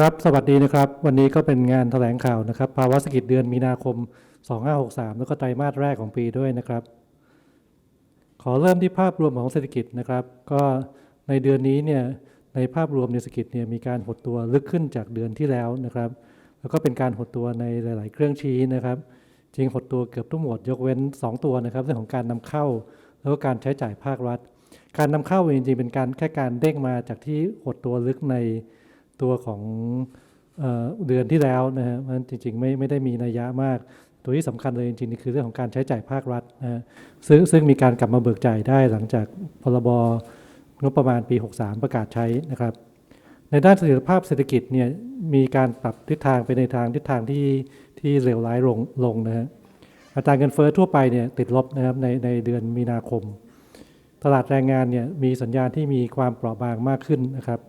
ครับ สวัสดีนะครับ วันนี้ก็เป็นงานแถลงข่าวนะครับ ภาวะเศรษฐกิจเดือนมีนาคม 2563 แล้วก็ไตรมาสแรกของปีด้วยนะครับ ขอเริ่มที่ภาพรวมของเศรษฐกิจนะครับ ก็ในเดือนนี้เนี่ย ในภาพรวมในเศรษฐกิจเนี่ยมีการหดตัวลึกขึ้นจากเดือนที่แล้วนะครับ แล้วก็เป็นการหดตัวในหลาย ๆ เครื่องชี้นะครับ จริงหดตัวเกือบทุกหมดยกเว้น 2 ตัวนะครับ เรื่องของการนำเข้า แล้วก็การใช้จ่ายภาครัฐ การนำเข้าจริงๆเป็นการแค่การเด้งมาจากที่หดตัวลึกใน ตัวของเออเดือนที่แล้วนะฮะมันจริงๆไม่ไม่ได้มีนัยยะมาก ตัวที่สำคัญเลยจริงๆนี่คือเรื่องของการใช้จ่ายภาครัฐนะฮะซึ่งซึ่งมีการกลับมาเบิกจ่ายได้หลังจากพรบงบประมาณปี 63 ประกาศใช้นะครับ ในด้านเสถียรภาพเศรษฐกิจเนี่ยมีการปรับทิศทางไปในทางทิศทางที่ที่เลวร้ายลงลงนะฮะอัตราเงินเฟ้อทั่วไปเนี่ยติดลบนะครับในในเดือนมีนาคม ตลาดแรงงานเนี่ยมีสัญญาณที่มีความเปราะบางมากขึ้นนะครับ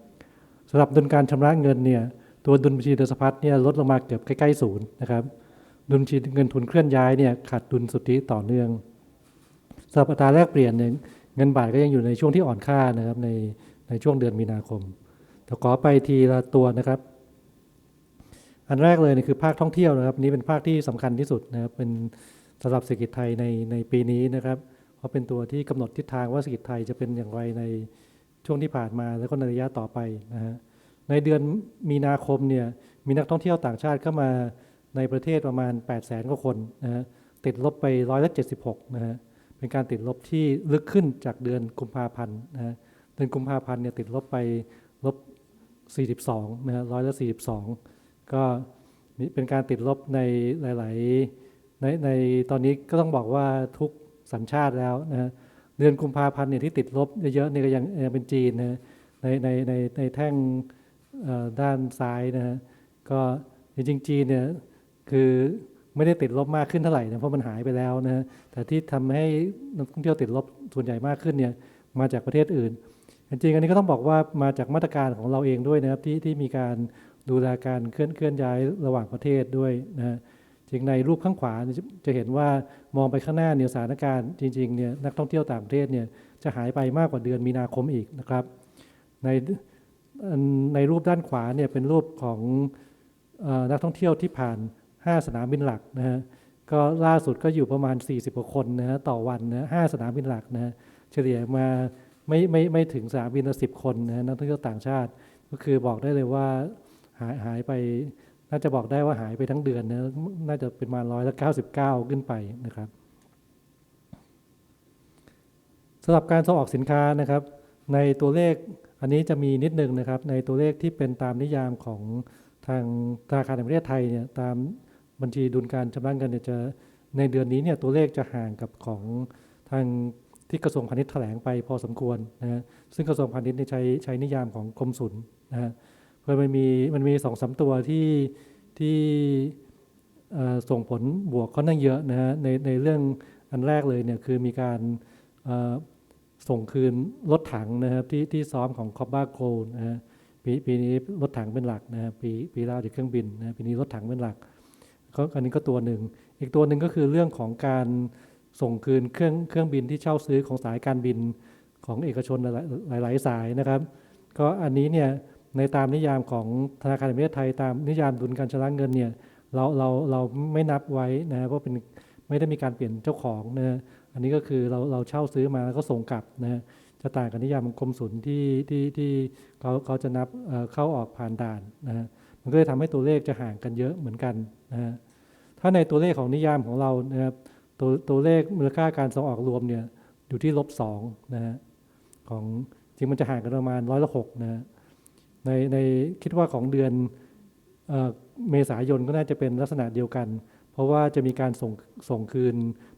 สำหรับดุลการชำระเงินเนี่ยตัวดุลบัญชีเดินสะพัดเนี่ยลดลงมาเกือบใกล้ๆศูนย์นะครับดุลบัญชีเงินทุนเคลื่อนย้ายเนี่ยขาดดุลสุทธิต่อเนื่องสำหรับอัตราแลกเปลี่ยนเนี่ยเงินบาทก็ยังอยู่ในช่วงที่อ่อนค่านะครับในในช่วงเดือนมีนาคมแต่ขอไปทีละตัวนะครับ อันแรกเลยเนี่ยคือภาคท่องเที่ยวนะครับนี้เป็นภาคที่สำคัญที่สุดนะครับเป็นสำหรับเศรษฐกิจไทยในในปีนี้นะครับ เพราะเป็นตัวที่กำหนดทิศทางว่าเศรษฐกิจไทยจะเป็นอย่างไรใน ช่วงที่ผ่านมาแล้วก็ในระยะต่อไปนะฮะในเดือนมีนาคมเนี่ยมีนักท่องเที่ยวต่างชาติเข้ามาในประเทศประมาณ 8 0 0แสนกว่าคนนะฮะติดลบไปร้อยละ76นะฮะเป็นการติดลบที่ลึกขึ้นจากเดือนกุมภาพันธ์นะฮะเดือนกุมภาพันธ์เนี่ยติดลบไปลบ42นะฮะร้อยละ42 ก็มีเป็นการติดลบในหลาย ๆ ในในตอนนี้ก็ต้องบอกว่าทุกสัญชาติแล้วนะฮะ เดือนกุมภาพันธ์เนี่ยที่ติดลบเยอะๆนี่ก็ยังยังเป็นจีนนะในในในในแท่งด้านซ้ายนะฮะก็จริงจีนเนี่ยคือไม่ได้ติดลบมากขึ้นเท่าไหร่นะเพราะมันหายไปแล้วนะฮะแต่ที่ทำให้นักท่องเที่ยวติดลบส่วนใหญ่มากขึ้นเนี่ยมาจากประเทศอื่น จริงๆอันนี้ก็ต้องบอกว่ามาจากมาตรการของเราเองด้วยนะครับที่ที่มีการดูแลการเคลื่อนเคลื่อนย้ายระหว่างประเทศด้วยนะฮะ จริงในรูปข้างขวาจะเห็นว่ามองไปข้างหน้าเนี่ยสถานการณ์จริงๆเนี่ยนักท่องเที่ยวต่างประเทศเนี่ยจะหายไปมากกว่าเดือนมีนาคมอีกนะครับ ในในรูปด้านขวาเนี่ยเป็นรูปของออนักท่องเที่ยวที่ผ่าน 5 สนามบินหลักนะฮะก็ล่าสุดก็อยู่ประมาณ 40กว่าคนนะฮะต่อวันนะห้าสนามบินหลักนะฮะเฉลี่ยมาไม่ไม่ไม่ถึงสนามบินละสิบคนนะฮะนักท่องเที่ยวต่างชาติ ก็คือบอกได้เลยว่าหายหายไป น่าจะบอกได้ว่าหายไปทั้งเดือนนะน่าจะเป็นมาร้อยละ99ขึ้นไปนะครับสำหรับการส่งออกสินค้านะครับ ในตัวเลขอันนี้จะมีนิดนึงนะครับ ในตัวเลขที่เป็นตามนิยามของทางธนาคารแห่งประเทศไทยเนี่ยตามบัญชีดุลการชำระเงินเนี่ยจะในเดือนนี้เนี่ยตัวเลขจะห่างกับของทางที่กระทรวงพาณิชย์แถลงไปพอสมควรนะฮะซึ่งกระทรวงพาณิชย์เนี่ยใช้ใช้นิยามของกรมศุลนะฮะ เพราะมันมีมันมีสองสามตัวที่ที่ส่งผลบวกค่อนข้างเยอะนะฮะในในเรื่องอันแรกเลยเนี่ยคือมีการส่งคืนรถถังนะครับที่ที่ซ้อมของคอบบ้าโกลนะฮะปีปีนี้รถถังเป็นหลักนะฮะปีปีแล้วจะเครื่องบินนะปีนี้รถถังเป็นหลักก็อันนี้ก็ตัวหนึ่ง อีกตัวหนึ่งก็คือเรื่องของการส่งคืนเครื่องเครื่องบินที่เช่าซื้อของสายการบินของเอกชนหลายหลายสายนะครับ ก็อันนี้เนี่ย ในตามนิยามของธนาคารแห่งประเทศไทยตามนิยามดุลการชำระเงินเนี่ยเราเราเราไม่นับไว้นะเพราะเป็นไม่ได้มีการเปลี่ยนเจ้าของนะอันนี้ก็คือเราเราเช่าซื้อมาแล้วก็ส่งกลับนะจะต่างกับนิยามของกรมศุลที่ที่ที่เขาเขาจะนับเข้าออกผ่านด่านนะมันก็เลยทำให้ตัวเลขจะห่างกันเยอะเหมือนกันนะฮะถ้าในตัวเลขของนิยามของเรานะครับตัวตัวเลขมูลค่าการส่งออกรวมเนี่ยอยู่ที่ลบสองนะฮะของจริงมันจะห่างกันประมาณร้อยละหกนะฮะ ในในคิดว่าของเดือนเอเมษายนก็น่าจะเป็นลักษณะเดียวกัน เพราะว่าจะมีการส่งส่งคืน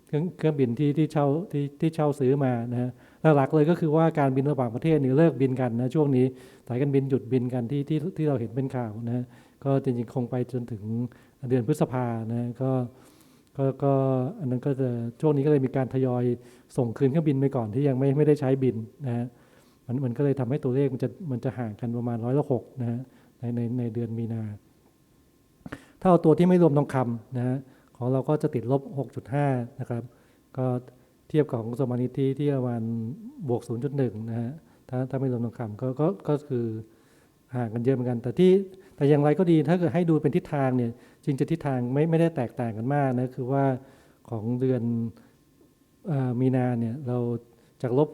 เครื่องเครื่องบินที่ที่เช่าที่ที่เช่าซื้อมานะฮะหลักๆเลยก็คือว่าการบินระหว่างประเทศนี่เลิกบินกันนะช่วงนี้สายการบินหยุดบินกันที่ที่ที่เราเห็นเป็นข่าวนะฮะก็จริงๆคงไปจนถึงเดือนพฤษภานะฮะก็ก็ก็อันนั้นก็จะช่วงนี้ก็เลยมีการทยอยส่งคืนเครื่องบินไปก่อนที่ยังไม่ไม่ได้ใช้บินนะฮะ มันมันก็เลยทำให้ตัวเลขมันจะมันจะห่างกันประมาณร้อยละหกนะฮะในในในเดือนมีนา ถ้าเอาตัวที่ไม่รวมทองคำนะฮะของเราก็จะติดลบ 6.5 นะครับ ก็เทียบกับของกระทรวงพาณิที่ที่ประมาณบวก 0.1 นะฮะถ้าถ้าไม่รวมทองคำก็ก็ก็คือห่างกันเยอะเหมือนกัน แต่ที่แต่อย่างไรก็ดีถ้าเกิดให้ดูเป็นทิศทางเนี่ยจริงจะทิศทางไม่ไม่ได้แตกต่างกันมากนะคือว่าของเดือนอมีนาเนี่ยเราจากลบ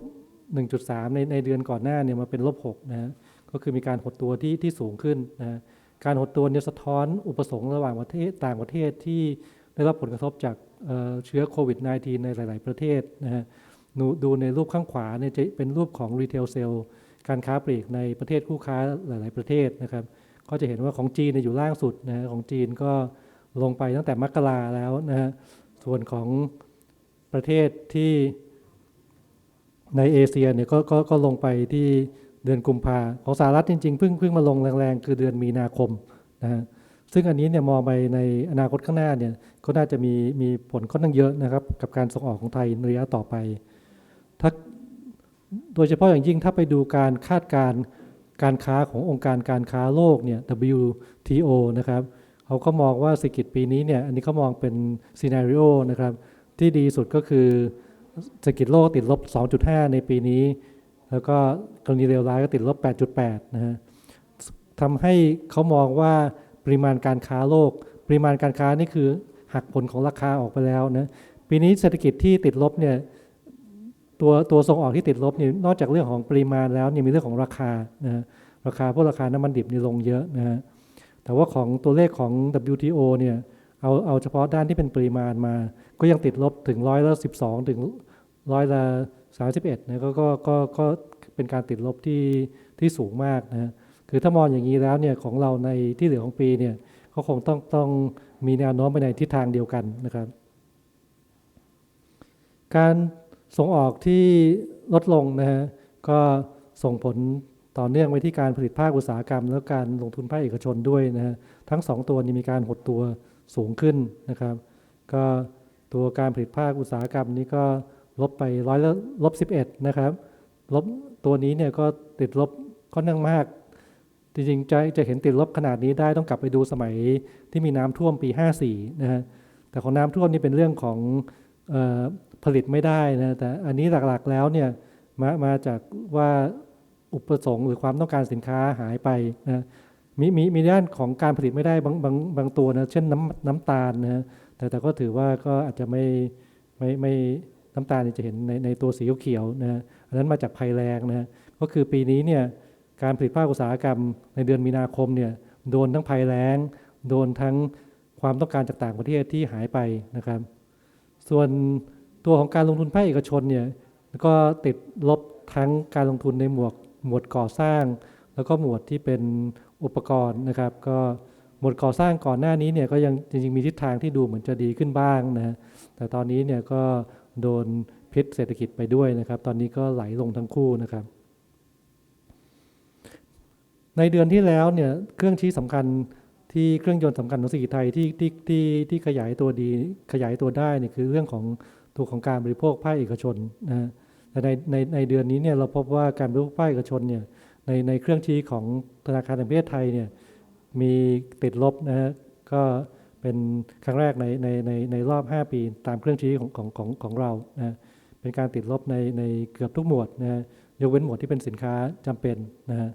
1.3 ในในเดือนก่อนหน้าเนี่ยมาเป็นลบ6นะฮะก็คือมีการหดตัวที่ที่สูงขึ้นนะการหดตัวเนี่ยสะท้อนอุปสงค์ระหว่างประเทศต่างประเทศที่ได้รับผลกระทบจากเเชื้อโควิด -19 ในหลาย ๆ ประเทศนะฮะดูในรูปข้างขวาเนี่ยจะเป็นรูปของรีเทลเซลการค้าปลีกในประเทศคู่ค้าหลาย ๆ ประเทศนะครับ ก็จะเห็นว่าของจีนอยู่ล่างสุดนะฮะของจีนก็ลงไปตั้งแต่มกราแล้วนะฮะส่วนของประเทศที่ ในเอเชียเนี่ยก็ก็ก็ลงไปที่เดือนกุมภาของสหรัฐจริงๆเพิ่งเพิ่งมาลงแรงๆ คือเดือนมีนาคมนะฮะซึ่งอันนี้เนี่ยมองไปในอนาคตข้างหน้าเนี่ยก็น่าจะมีมีผลค่อนข้างเยอะนะครับ กับการส่งออกของไทยในระยะต่อไปถ้าโดยเฉพาะอย่างยิ่งถ้าไปดูการคาดการการค้าขององค์การการค้าโลกเนี่ย WTO นะครับเขาก็มองว่าเศรษฐกิจปีนี้เนี่ยอันนี้เขามองเป็นซีนารีโอนะครับที่ดีสุดก็คือ เศรษฐกิจโลกติดลบ 2.5 ในปีนี้ แล้วก็กรณีเลวร้ายก็ติดลบ 8.8 นะฮะทำให้เขามองว่าปริมาณการค้าโลก ปริมาณการค้านี่คือหักผลของราคาออกไปแล้วนะปีนี้เศรษฐกิจที่ติดลบเนี่ยตัวตัวส่งออกที่ติดลบเนี่ยนอกจากเรื่องของปริมาณแล้วเนี่ยมีเรื่องของราคานะราคาพวกราคาน้ำมันดิบนี่ลงเยอะนะฮะแต่ว่าของตัวเลขของ WTO เนี่ยเอาเอาเฉพาะด้านที่เป็นปริมาณมา ก็ยังติดลบถึงร้อยละ12ถึง ร้อยละ31นะก็ก็ก็ก็เป็นการติดลบที่ที่สูงมากนะคือถ้ามองอย่างนี้แล้วเนี่ยของเราในที่เหลือของปีเนี่ยก็คงต้องต้องมีแนวโน้มไปในทิศทางเดียวกันนะครับ การส่งออกที่ลดลงนะฮะก็ส่งผลต่อเนื่องไปที่การผลิตภาคอุตสาหกรรม แล้วการลงทุนภาคเอกชนด้วยนะฮะทั้งสองตัวนี้มีการหดตัวสูงขึ้นนะครับ ก็ตัวการผลิตภาคอุตสาหกรรมนี้ก็ ลบไปร้อยละลบสิบเอ็ดนะครับ ลบตัวนี้เนี่ยก็ติดลบค่อนข้างมาก จริงๆจะจะเห็นติดลบขนาดนี้ได้ต้องกลับไปดูสมัยที่มีน้ำท่วมปี 54 นะฮะ แต่ของน้ำท่วมนี่เป็นเรื่องของออผลิตไม่ได้นะ แต่อันนี้หลักๆแล้วเนี่ยมามาจากว่าอุปสงค์หรือความต้องการสินค้าหายไปนะมีมีมีด้านของการผลิตไม่ได้บางบางบางตัวนะเช่นน้ำน้ำตาลนะฮะแต่แต่ก็ถือว่าก็อาจจะไม่ไม่ไม่ น้ำตาลเนี่ยจะเห็นในในตัวสีเขียวนะฮะอันนั้นมาจากภัยแรงนะฮะก็คือปีนี้เนี่ยการผลิตภาคอุตสาหกรรมในเดือนมีนาคมเนี่ยโดนทั้งภัยแล้ง โดนทั้งความต้องการจากต่างประเทศที่หายไปนะครับ ส่วนตัวของการลงทุนภาคเอกชนเนี่ยก็ติดลบทั้งการลงทุนในหมวดหมวดก่อสร้าง แล้วก็หมวดที่เป็นอุปกรณ์นะครับ ก็หมวดก่อสร้างก่อนหน้านี้เนี่ยก็ยังจริงๆมีทิศทางที่ดูเหมือนจะดีขึ้นบ้างนะฮะแต่ตอนนี้เนี่ยก็ โดนพิษเศรษฐกิจไปด้วยนะครับ ตอนนี้ก็ไหลลงทั้งคู่นะครับ ในเดือนที่แล้วเนี่ยเครื่องชี้สำคัญที่เครื่องยนต์สำคัญของเศรษฐกิจไทยที่ที่ที่ที่ขยายตัวดีขยายตัวได้เนี่ยคือเรื่องของตัวของการบริโภคภาคเอกชนนะฮะแต่ในในในเดือนนี้เนี่ยเราพบว่าการบริโภคภาคเอกชนเนี่ยในในเครื่องชี้ของธนาคารแห่งประเทศไทยเนี่ยมีติดลบนะฮะก็ เป็นครั้งแรกในในในในรอบ 5 ปีตามเครื่องชี้ของของของของเรานะเป็นการติดลบในในเกือบทุกหมวดนะฮะยกเว้นหมวดที่เป็นสินค้าจำเป็นนะฮะ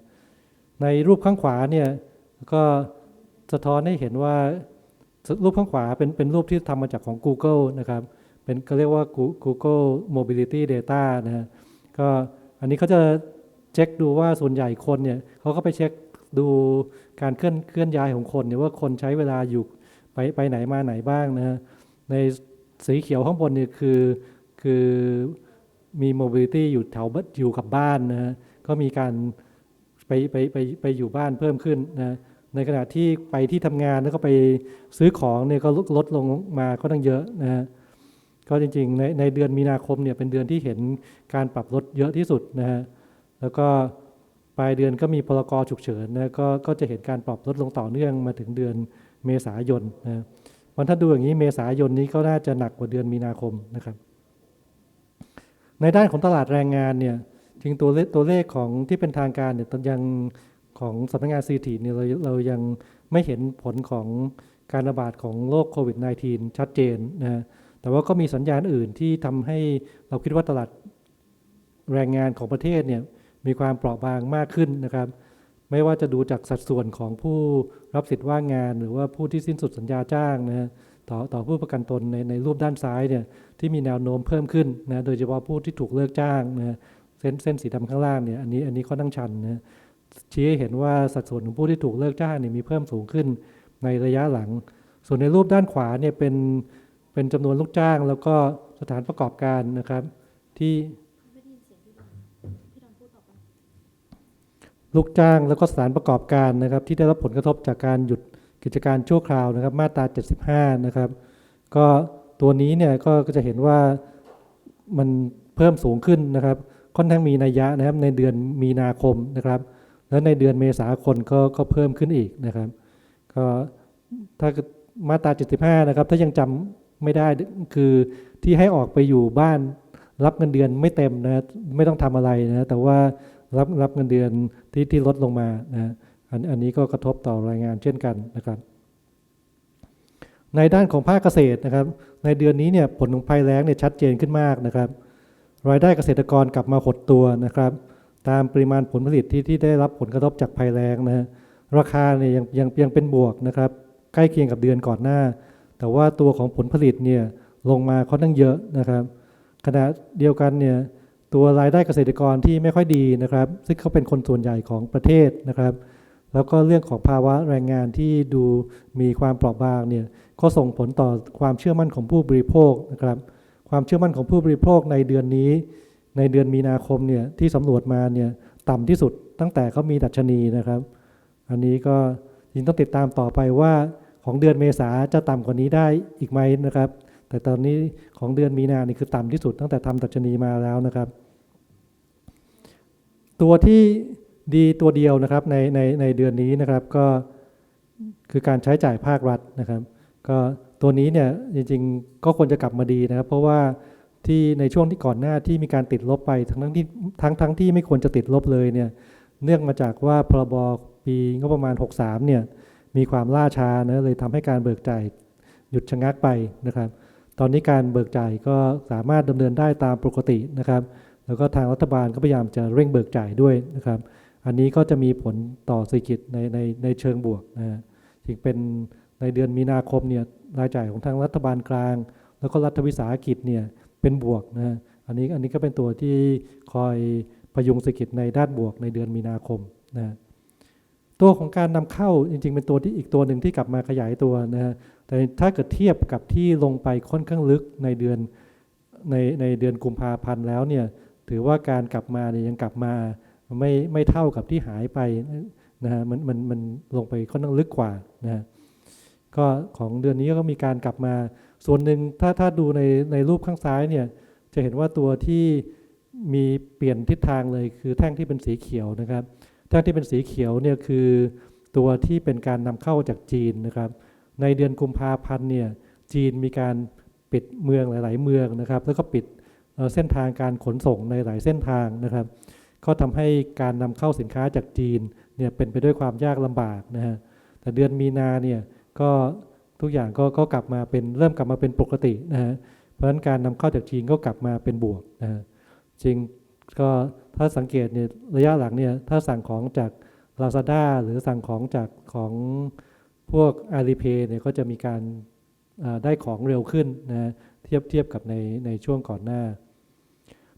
ในรูปข้างขวาเนี่ยก็สะท้อนให้เห็นว่ารูปข้างขวาเป็นเป็นรูปที่ทำมาจากของ Google นะครับเป็นก็เรียกว่า Google Mobility Data นะฮะก็อันนี้เขาจะเช็คดูว่าส่วนใหญ่คนเนี่ยเขาก็ไปเช็คดูการเคลื่อนเคลื่อนย้ายของคนเนี่ยว่าคนใช้เวลาอยู่ ไปไปไหนมาไหนบ้างนะฮะในสีเขียวข้างบนเนี่ยคือคือมี mobility อยู่แถวอยู่กับบ้านนะฮะก็มีการไปไปไปไปอยู่บ้านเพิ่มขึ้นนะในขณะที่ไปที่ทำงานแล้วก็ไปซื้อของเนี่ยก็ลดลดลงมาก็ตั้งเยอะนะฮะก็จริงๆในในเดือนมีนาคมเนี่ยเป็นเดือนที่เห็นการปรับลดเยอะที่สุดนะฮะแล้วก็ปลายเดือนก็มีพลกรฉุกเฉินนะก็ก็จะเห็นการปรับลดลงต่อเนื่องมาถึงเดือน เมษายนนะวันถ้าดูอย่างนี้เมษายนนี้ก็น่าจะหนักกว่าเดือนมีนาคมนะครับ ในด้านของตลาดแรงงานเนี่ยจริงตัวเลขตัวเลขของที่เป็นทางการเนี่ยยังของสำนักงานซีทีเนี่ยเราเรายังไม่เห็นผลของการระบาดของโรคโควิด -19 ชัดเจนนะฮะแต่ว่าก็มีสัญญาณอื่นที่ทำให้เราคิดว่าตลาดแรงงานของประเทศเนี่ยมีความเปราะบางมากขึ้นนะครับ ไม่ว่าจะดูจากสัดส่วนของผู้ รับสิทธิ์ว่างงานหรือว่าผู้ที่สิ้นสุดสัญญาจ้างนะต่อต่อผู้ประกันตนในในรูปด้านซ้ายเนี่ยที่มีแนวโน้มเพิ่มขึ้นนะโดยเฉพาะผู้ที่ถูกเลิกจ้างนะเส้นเส้นสีดำข้างล่างเนี่ยอันนี้อันนี้ค่อนข้างชันนะชี้ให้เห็นว่าสัดส่วนของผู้ที่ถูกเลิกจ้างเนี่ยมีเพิ่มสูงขึ้นในระยะหลัง ส่วนในรูปด้านขวาเนี่ยเป็นเป็นจำนวนลูกจ้าง แล้วก็สถานประกอบการนะครับที่ ลูกจ้างแล้วก็สถานประกอบการนะครับ ที่ได้รับผลกระทบจากการหยุดกิจการชั่วคราวนะครับ มาตรา 75 นะครับ ก็ตัวนี้เนี่ยก็จะเห็นว่ามันเพิ่มสูงขึ้นนะครับ ค่อนข้างมีนัยยะนะครับในเดือนมีนาคมนะครับ แล้วในเดือนเมษายนก็ก็เพิ่มขึ้นอีกนะครับ ก็ถ้ามาตรา 75 นะครับ ถ้ายังจำไม่ได้คือที่ให้ออกไปอยู่บ้านรับเงินเดือนไม่เต็มนะไม่ต้องทำอะไรนะแต่ว่า รับรับเงินเดือนที่ที่ลดลงมานะอันอันนี้ก็กระทบต่อรายงานเช่นกันนะครับ ในด้านของภาคเกษตรนะครับ ในเดือนนี้เนี่ยผลของภัยแล้งเนี่ยชัดเจนขึ้นมากนะครับ รายได้เกษตรกรกลับมาหดตัวนะครับ ตามปริมาณผลผลิตที่ที่ได้รับผลกระทบจากภัยแล้งนะฮะราคาเนี่ยยังยังยังเป็นบวกนะครับ ใกล้เคียงกับเดือนก่อนหน้า แต่ว่าตัวของผลผลิตเนี่ยลงมาค่อนข้างเยอะนะครับ ขณะเดียวกันเนี่ย ตัวรายได้เกษตรกรที่ไม่ค่อยดีนะครับ ซึ่งเขาเป็นคนส่วนใหญ่ของประเทศนะครับ แล้วก็เรื่องของภาวะแรงงานที่ดูมีความเปราะบางเนี่ยก็ส่งผลต่อความเชื่อมั่นของผู้บริโภคนะครับ ความเชื่อมั่นของผู้บริโภคในเดือนนี้ ในเดือนมีนาคมเนี่ยที่สำรวจมาเนี่ยต่ำที่สุดตั้งแต่เขามีดัชนีนะครับ อันนี้ก็ยิงต้องติดตามต่อไปว่าของเดือนเมษาจะต่ำกว่านี้ได้อีกไหมนะครับ แต่ตอนนี้ของเดือนมีนานี่คือต่ำที่สุดตั้งแต่ทำดัชนีมาแล้วนะครับ ตัวที่ดีตัวเดียวนะครับในในในเดือนนี้นะครับก็คือการใช้จ่ายภาครัฐนะครับ ก็ตัวนี้เนี่ยจริงๆ ก็ควรจะกลับมาดีนะครับ เพราะว่าที่ในช่วงที่ก่อนหน้าที่มีการติดลบไปทั้งทั้งที่ทั้งทั้งที่ไม่ควรจะติดลบเลยเนี่ยเนื่องมาจากว่าพรบปีงบประมาณ 63เนี่ยมีความล่าช้านะเลยทำให้การเบิกจ่ายหยุดชะงักไปนะครับ ตอนนี้การเบิกจ่ายก็สามารถดำเนินได้ตามปกตินะครับ แล้วก็ทางรัฐบาลก็พยายามจะเร่งเบิกจ่ายด้วยนะครับ อันนี้ก็จะมีผลต่อเศรษฐกิจในในในเชิงบวกนะฮะจึงเป็นในเดือนมีนาคมเนี่ยรายจ่ายของทางรัฐบาลกลาง แล้วก็รัฐวิสาหกิจเนี่ยเป็นบวกนะฮะอันนี้อันนี้ก็เป็นตัวที่คอยพยุงเศรษฐกิจในด้านบวกในเดือนมีนาคมนะฮะตัวของการนำเข้าจริงๆ เป็นตัวที่อีกตัวหนึ่งที่กลับมาขยายตัวนะฮะ แต่ถ้าเกิดเทียบกับที่ลงไปค่อนข้างลึกในเดือนในในเดือนกุมภาพันธ์แล้วเนี่ยถือว่าการกลับมาเนี่ยยังกลับมาไม่ไม่เท่ากับที่หายไปนะฮะมันมันมันลงไปค่อนข้างลึกกว่านะฮะก็ของเดือนนี้ก็มีการกลับมา ส่วนหนึ่งถ้าถ้าดูในในรูปข้างซ้ายเนี่ยจะเห็นว่าตัวที่มีเปลี่ยนทิศทางเลยคือแท่งที่เป็นสีเขียวนะครับ แท่งที่เป็นสีเขียวเนี่ยคือตัวที่เป็นการนำเข้าจากจีนนะครับ ในเดือนกุมภาพันธ์เนี่ยจีนมีการปิดเมืองหลาย ๆ เมืองนะครับ แล้วก็ปิดเส้นทางการขนส่งในหลายเส้นทางนะครับ ก็ทำให้การนำเข้าสินค้าจากจีนเนี่ยเป็นไปด้วยความยากลำบากนะฮะแต่เดือนมีนาเนี่ยก็ทุกอย่างก็ก็กลับมาเป็นเริ่มกลับมาเป็นปกตินะฮะเพราะฉะนั้นการนำเข้าจากจีนก็กลับมาเป็นบวกนะฮะจริงก็ถ้าสังเกตเนี่ยระยะหลังเนี่ยถ้าสั่งของจาก Lazada หรือสั่งของจากของ พวก Alipay เนี่ยก็จะมีการได้ของเร็วขึ้นนะเทียบเทียบกับในในช่วงก่อนหน้า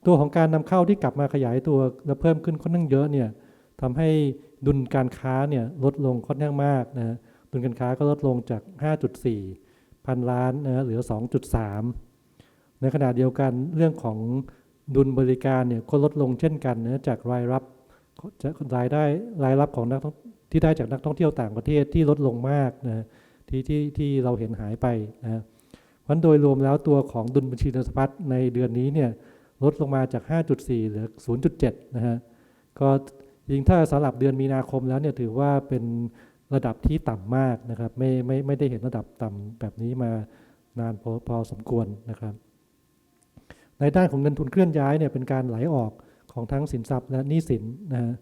ตัวของการนำเข้าที่กลับมาขยายตัวและเพิ่มขึ้นค่อนข้างเยอะเนี่ยทำให้ดุลการค้าเนี่ยลดลงค่อนข้างมากนะดุลการค้าก็ลดลงจาก 5.4 พันล้านนะเหลือ 2.3 ในขณะเดียวกันเรื่องของดุลบริการเนี่ยก็ลดลงเช่นกันนะจากรายรับจากรายได้รายรับของนัก ที่ได้จากนักท่องเที่ยวต่างประเทศที่ลดลงมากนะที่ที่ที่เราเห็นหายไปนะเพราะฉะนั้นโดยรวมแล้วตัวของดุลบัญชีเงินสะพัดในเดือนนี้เนี่ยลดลงมาจาก 5.4 เหลือ 0.7 นะฮะก็ยิงถ้าสำหรับเดือนมีนาคมแล้วเนี่ยถือว่าเป็นระดับที่ต่ำมากนะครับ ไม่ไม่ไม่ได้เห็นระดับต่ำแบบนี้มานานพอพอสมควรนะครับ ในด้านของเงินทุนเคลื่อนย้ายเนี่ยเป็นการไหลออกของทั้งสินทรัพย์และหนี้สินนะฮะ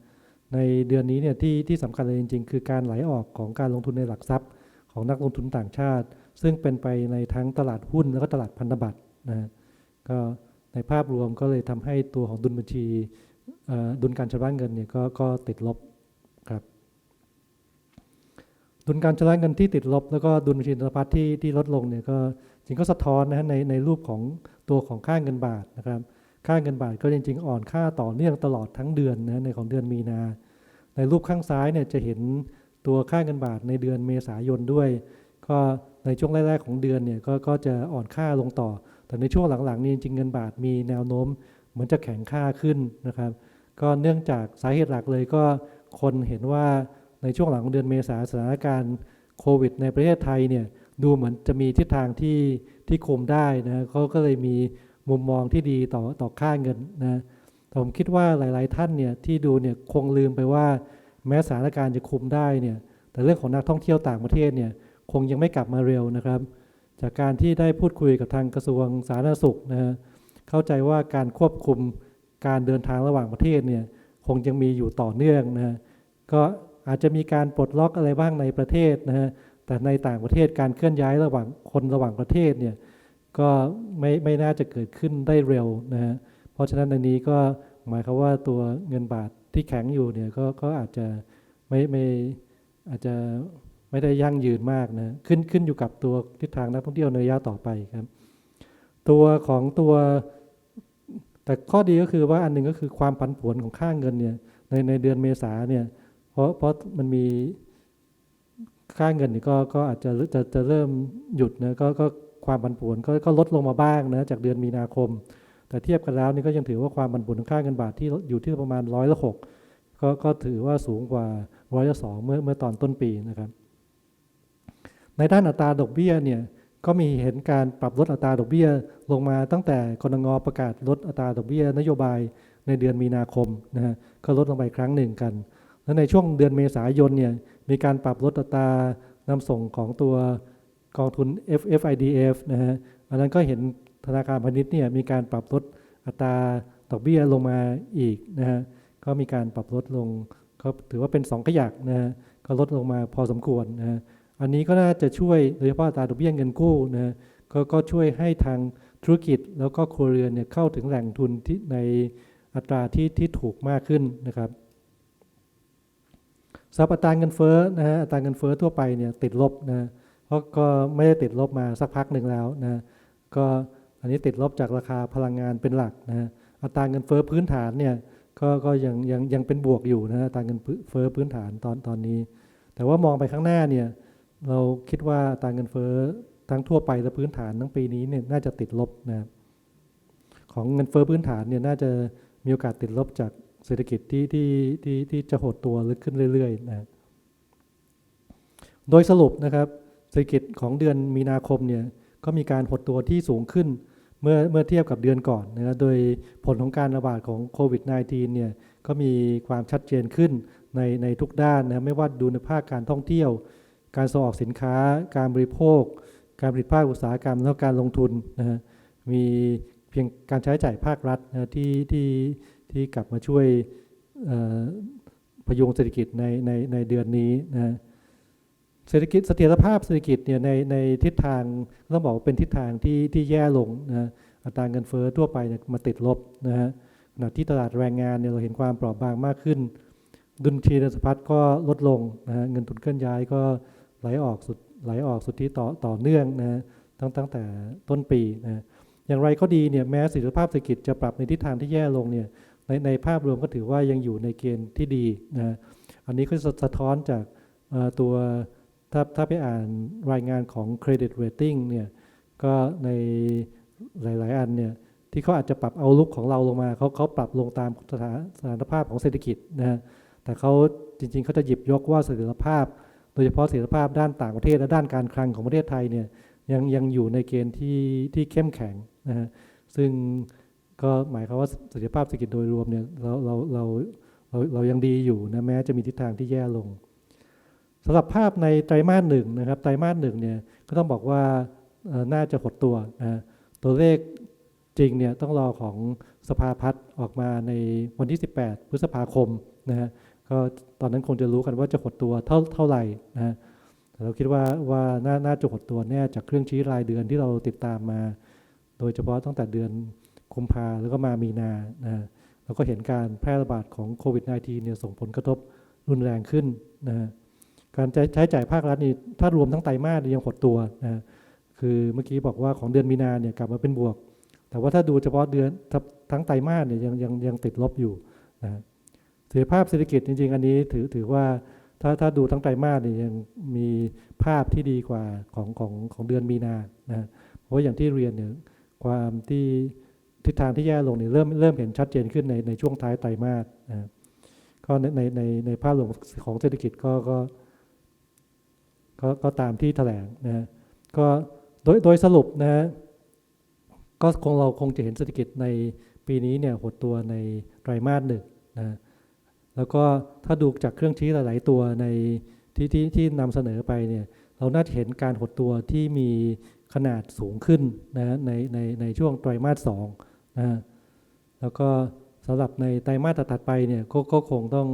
ในเดือนนี้เนี่ยที่ที่สำคัญเลยจริง ๆ คือการไหลออกของการลงทุนในหลักทรัพย์ ของนักลงทุนต่างชาติ ซึ่งเป็นไปในทั้งตลาดหุ้นแล้วก็ตลาดพันธบัตรนะฮะก็ในภาพรวมก็เลยทำให้ตัวของดุลบัญชีดุลการชำระเงินเนี่ยก็ก็ติดลบครับดุลการชำระเงินที่ติดลบ แล้วก็ดุลบัญชีธนพัฒน์ที่ที่ลดลงเนี่ยก็จริงก็สะท้อนนะฮะในในรูปของตัวของค่าเงินบาทนะครับ ค่าเงินบาทก็จริง ๆ อ่อนค่าต่อเนื่องตลอดทั้งเดือนนะในของเดือนมีนา ในรูปข้างซ้ายเนี่ยจะเห็นตัวค่าเงินบาทในเดือนเมษายนด้วย ก็ในช่วงแรกๆของเดือนเนี่ยก็ก็จะอ่อนค่าลงต่อ แต่ในช่วงหลังๆนี้จริงเงินบาทมีแนวโน้มเหมือนจะแข็งค่าขึ้นนะครับ ก็เนื่องจากสาเหตุหลักเลยก็คนเห็นว่าในช่วงหลังของเดือนเมษาสถานการณ์โควิด ในประเทศไทยเนี่ยดูเหมือนจะมีทิศทางที่ที่คุมได้นะเขาก็เลยมี มุมมองที่ดีต่อต่อค่าเงินนะแต่ผมคิดว่าหลาย ๆ ท่านเนี่ยที่ดูเนี่ยคงลืมไปว่า แม้สถานการณ์จะคุมได้เนี่ยแต่เรื่องของนักท่องเที่ยวต่างประเทศเนี่ยคงยังไม่กลับมาเร็วนะครับ จากการที่ได้พูดคุยกับทางกระทรวงสาธารณสุขนะเข้าใจว่าการควบคุมการเดินทางระหว่างประเทศเนี่ยคงยังมีอยู่ต่อเนื่องนะฮะก็อาจจะมีการปลดล็อกอะไรบ้างในประเทศนะฮะแต่ในต่างประเทศการเคลื่อนย้ายระหว่างคนระหว่างประเทศเนี่ย ก็ไม่ไม่น่าจะเกิดขึ้นได้เร็วนะฮะเพราะฉะนั้นในนี้ก็หมายความว่าตัวเงินบาทที่แข็งอยู่เนี่ยก็ก็อาจจะไม่ไม่อาจจะไม่ได้ยั่งยืนมากนะขึ้นขึ้นอยู่กับตัวทิศทางนักท่องเที่ยวในระยะต่อไปครับ ตัวของตัวแต่ข้อดีก็คือว่าอันหนึ่งก็คือความผันผวนของค่าเงินเนี่ยในในเดือนเมษาเนี่ยเพราะเพราะมันมีค่าเงินนี่ก็ก็อาจจะจะจะเริ่มหยุดนะก็ก็ ความผันผวนก็ก็ลดลงมาบ้างนะจากเดือนมีนาคม แต่เทียบกันแล้วนี่ก็ยังถือว่าความผันผวนของค่าเงินบาทที่อยู่ที่ประมาณร้อยละหกก็ก็ถือว่าสูงกว่าร้อยละสองเมื่อเมื่อตอนต้นปีนะครับ ในด้านอัตราดอกเบี้ยเนี่ยก็มีเห็นการปรับลดอัตราดอกเบี้ยลงมาตั้งแต่กรงงประกาศลดอัตราดอกเบี้ย นโยบายในเดือนมีนาคมนะฮะก็ลดลงไปครั้งหนึ่งกัน แล้วในช่วงเดือนเมษายนเนี่ยมีการปรับลดอัตรานำส่งของตัว กองทุน FFIDF นะฮะอันนั้นก็เห็นธนาคารพาณิชย์เนี่ยมีการปรับลดอัตราดอกเบี้ยลงมาอีกนะฮะก็มีการปรับลดลงก็ถือว่าเป็น 2 ขยักนะฮะก็ลดลงมาพอสมควรนะฮะอันนี้ก็น่าจะช่วยโดยเฉพาะอัตราดอกเบี้ยเงินกู้นะกก็ช่วยให้ทางธุรกิจแล้วก็ครัวเรือนเนี่ยเข้าถึงแหล่งทุนที่ในอัตราที่ที่ถูกมากขึ้นนะครับสำหรับอัตราเงินเฟ้อนะฮะอัตราเงินเฟ้อทั่วไปเนี่ยติดลบนะ เพราะก็ไม่ได้ติดลบมาสักพักหนึ่งแล้วนะก็อันนี้ติดลบจากราคาพลังงานเป็นหลักนะอัตราเงินเฟ้อพื้นฐานเนี่ยก็ก็ยังยังยังเป็นบวกอยู่นะอัตราเงินเฟ้อพื้นฐานตอนตอนนี้ แต่ว่ามองไปข้างหน้าเนี่ยเราคิดว่าอัตราเงินเฟ้อทั้งทั่วไปและพื้นฐานทั้งปีนี้เนี่ยน่าจะติดลบนะของเงินเฟ้อพื้นฐานเนี่ยน่าจะมีโอกาสติดลบจากเศรษฐกิจที่ที่ที่ที่จะหดตัวลึกขึ้นเรื่อยๆนะโดยสรุปนะครับ เศรษฐกิจของเดือนมีนาคมเนี่ยก็มีการหดตัวที่สูงขึ้นเมื่อเมื่อเทียบกับเดือนก่อนนะโดยผลของการระบาดของโควิด -19 เนี่ยก็มีความชัดเจนขึ้นในในทุกด้านนะไม่ว่าดูในภาคการท่องเที่ยว การส่งออกสินค้า การบริโภค การผลิตภาคอุตสาหกรรมแล้วการลงทุนนะฮะมีเพียงการใช้จ่ายภาครัฐนะที่ที่ที่กลับมาช่วยพยุงเศรษฐกิจในในในเดือนนี้นะ เศรษฐกิจเสถียรภาพเศรษฐกิจเนี่ยในในทิศทางต้องบอกว่าเป็นทิศทางที่ที่แย่ลงนะอัตราเงินเฟ้อทั่วไปเนี่ยมาติดลบนะฮะขณะที่ตลาดแรงงานเนี่ยเราเห็นความเปราะบางมากขึ้น ดุลชีนสพัดก็ลดลงนะฮะเงินทุนเคลื่อนย้ายก็ไหลออกสุดไหลออกสุดที่ต่อต่อเนื่องนะฮะตั้งตั้งแต่ต้นปีนะอย่างไรก็ดีเนี่ยแม้เสถียรภาพเศรษฐกิจจะปรับในทิศทางที่แย่ลงเนี่ยในในภาพรวมก็ถือว่ายังอยู่ในเกณฑ์ที่ดีนะอันนี้ก็สะท้อนจากตัว ถ้าถ้าไปอ่านรายงานของ Credit Rating เนี่ยก็ในหลาย ๆ อันเนี่ยที่เขาอาจจะปรับเอาลุกของเราลงมาเขาเขาปรับลงตามสถานสถานภาพของเศรษฐกิจนะฮะแต่เขาจริง ๆเขาจะหยิบยกว่าเสถียรภาพ โดยเฉพาะเสถียรภาพด้านต่างประเทศและด้านการคลังของประเทศไทยเนี่ยยังยังอยู่ในเกณฑ์ที่ที่เข้มแข็งนะฮะซึ่งก็หมายความว่าเสถียรภาพเศรษฐกิจโดยรวมเนี่ยเราเราเราเราเรายังดีอยู่นะแม้จะมีทิศทางที่แย่ลง สำหรับภาพในไตรมาสหนึ่งนะครับ ไตรมาสหนึ่งเนี่ยก็ต้องบอกว่าน่าจะหดตัวนะตัวเลขจริงเนี่ยต้องรอของสภาพัฒน์ออกมาในวันที่ 18 พฤษภาคมนะฮะก็ตอนนั้นคงจะรู้กันว่าจะหดตัวเท่าเท่าไหร่นะฮะแต่เราคิดว่าว่าน่าน่าจะหดตัวแน่จากเครื่องชี้รายเดือนที่เราติดตามมา โดยเฉพาะตั้งแต่เดือนกุมภาแล้วก็มามีนานะฮะเราก็เห็นการแพร่ระบาดของโควิด -19 เนี่ยส่งผลกระทบรุนแรงขึ้นนะฮะ การใช้ใช้จ่ายภาครัฐนี่ถ้ารวมทั้งไตรมาสยังหดตัวนะคือเมื่อกี้บอกว่าของเดือนมีนาเนี่ยกลับมาเป็นบวก แต่ว่าถ้าดูเฉพาะเดือนทั้งไตรมาสเนี่ยยังยังยังติดลบอยู่นะเสถียรภาพเศรษฐกิจจริง ๆ อันนี้ถือถือว่าถ้าถ้าดูทั้งไตรมาสเนี่ยยังมีภาพที่ดีกว่าของของของเดือนมีนานะเพราะอย่างที่เรียนเนี่ยความที่ทิศทางที่แย่ลงเนี่ยเริ่มเริ่มเห็นชัดเจนขึ้นในในช่วงท้ายไตรมาสนะก็ในในในในภาพรวมของเศรษฐกิจก็ก็ ก็ก็ตามที่แถลงนะก็โดยโดยสรุปนะก็คงเราคงจะเห็นเศรษฐกิจในปีนี้เนี่ยหดตัวในไตรมาสหนึ่งนะแล้วก็ถ้าดูจากเครื่องชี้หลาย ๆ ตัวในที่ที่ที่นำเสนอไปเนี่ยเราน่าจะเห็นการหดตัวที่มีขนาดสูงขึ้นนะในในในช่วงไตรมาสสองนะแล้วก็สำหรับในไตรมาสถัดๆไปเนี่ยก็คงต้อง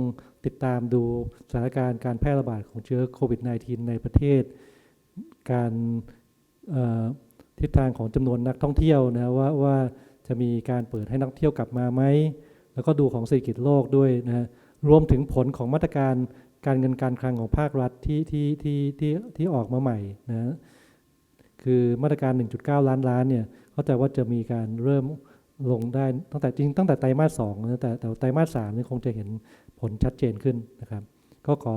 ติดตามดูสถานการณ์การแพร่ระบาดของเชื้อโควิด -19 ในประเทศ การทิศทางของจำนวนนักท่องเที่ยวนะว่าว่าจะมีการเปิดให้นักเที่ยวกลับมาไหม แล้วก็ดูของเศรษฐกิจโลกด้วยนะฮะรวมถึงผลของมาตรการการเงินการคลังของภาครัฐที่ที่ที่ที่ที่ออกมาใหม่นะคือมาตรการ 1.9 ล้านล้านเนี่ยเข้าใจว่าจะมีการเริ่ม ลงได้ตั้งแต่จริงตั้งแต่ไตรมาสสองแต่แต่ไตรมาสสามนี่คงจะเห็นผลชัดเจนขึ้นนะครับ ก็ขอ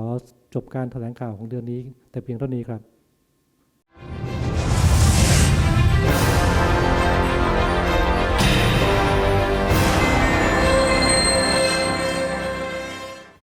จบการแถลงข่าวของเดือนนี้ แต่เพียงเท่านี้ครับ